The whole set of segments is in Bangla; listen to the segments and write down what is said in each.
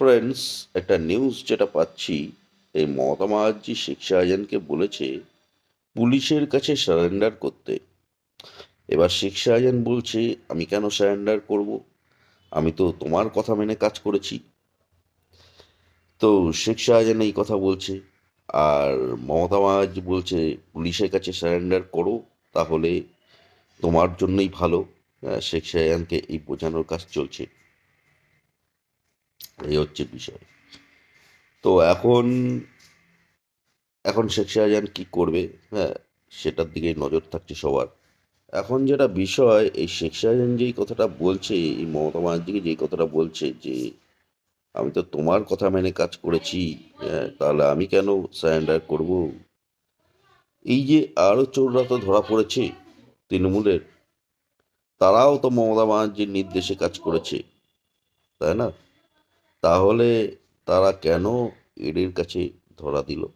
ফ্রেন্ডস একটা নিউজ যেটা পাচ্ছি, এই মমতা ব্যানার্জি শেখ শাহজাহানকে বলেছে, পুলিশের কাছে সারেন্ডার করতে। এবার শেখ শাহজাহান বলছে, আমি কেন সারেন্ডার করব? আমি তো তোমার কথা মেনে কাজ করেছি। তো শেখ শাহজাহান এই কথা বলছে, আর মমতা বলছে, পুলিশের কাছে সারেন্ডার করো, তাহলে তোমার জন্যই ভালো। শেখ শাহজাহানকে এই বোঝানোর কাজ চলছে। এই হচ্ছে বিষয়। তো এখন এখন শেখ শাহজাহান কি করবে? হ্যাঁ সেটার দিকে নজর থাকছে সবার। এখন যেটা বিষয় এই শেখ শাহজাহান যেই কথাটা বলছে এই মমতা ব্যানার্জিকে যেই কথাটা বলছে যে আমি তো তোমার কথা মেনে কাজ করেছি হ্যাঁ, তাহলে আমি কেন সারেন্ডার করব? এই যে আরও চোররা তো ধরা পড়েছে তৃণমূলের তারাও তো মমতা ব্যানার্জির নির্দেশে কাজ করেছে তাই না? তাহলে তারা কেন এডির কাছে ধরা দিল?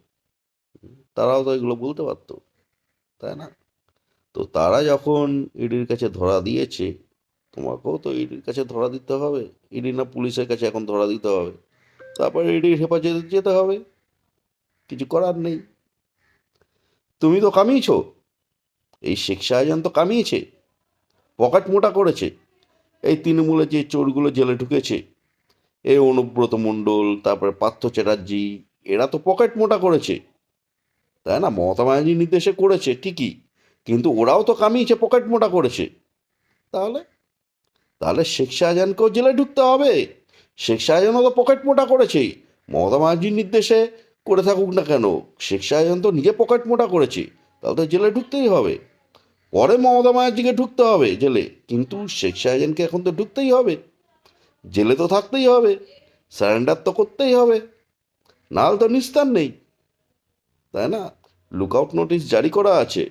তারাও তো এগুলো বলতে পারতো, তাই না? তো তারা যখন ইডির কাছে ধরা দিয়েছে, তোমাকেও তো ইডির কাছে ধরা দিতে হবে। ইডি না পুলিশের কাছে এখন ধরা দিতে হবে। তারপরে ইডির হেফাজতে যেতে হবে। কিছু করার নেই। তুমি তো কামিয়েছো। এই শেখ শাহজাহান তো কামিয়েছে। পকেট মোটা করেছে। এই তৃণমূলের যে চোরগুলো জেলে ঢুকেছে এই অনুব্রত মণ্ডল, তারপরে পার্থ চ্যাটার্জি, এরা তো পকেট মোটা করেছে। তাই না? মমতা ব্যানার্জির নির্দেশে করেছে, ঠিকই। কিন্তু ওরাও তো কামিয়েছে, পকেট মোটা করেছে। তাহলে? তাহলে শেখ শাহজাহানকেও জেলে ঢুকতে হবে। শেখ শাহজাহানও তো পকেট মোটা করেছে। মমতা ব্যানার্জির নির্দেশে করে থাকুক না কেন, শেখ শাহজাহান তো নিজে পকেট মোটা করেছে। তাহলে তো জেলে ঢুকতেই হবে। পরে মমতা ব্যানার্জিকে ঢুকতে হবে জেলে। কিন্তু শেখ শাহজাহানকে এখন তো ঢুকতেই হবে। জেলে তো থাকতেই হবে স্যারেন্ডার তো করতেই হবে নাহলে তো নিস্তার নেই, তাই না? লুকআউট নোটিশ জারি করা আছে,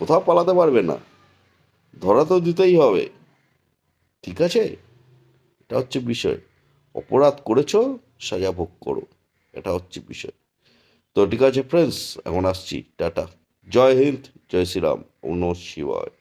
কোথাও পালাতে পারবে না, ধরা তো দিতেই হবে, ঠিক আছে? এটা হচ্ছে বিষয়, অপরাধ করেছ, সাজা ভোগ করো, এটা হচ্ছে বিষয়। তো ঠিক আছে ফ্রেন্ডস এখন আসছি, টাটা। জয় হিন্দ, জয় শ্রীরাম অন্য শিবায়।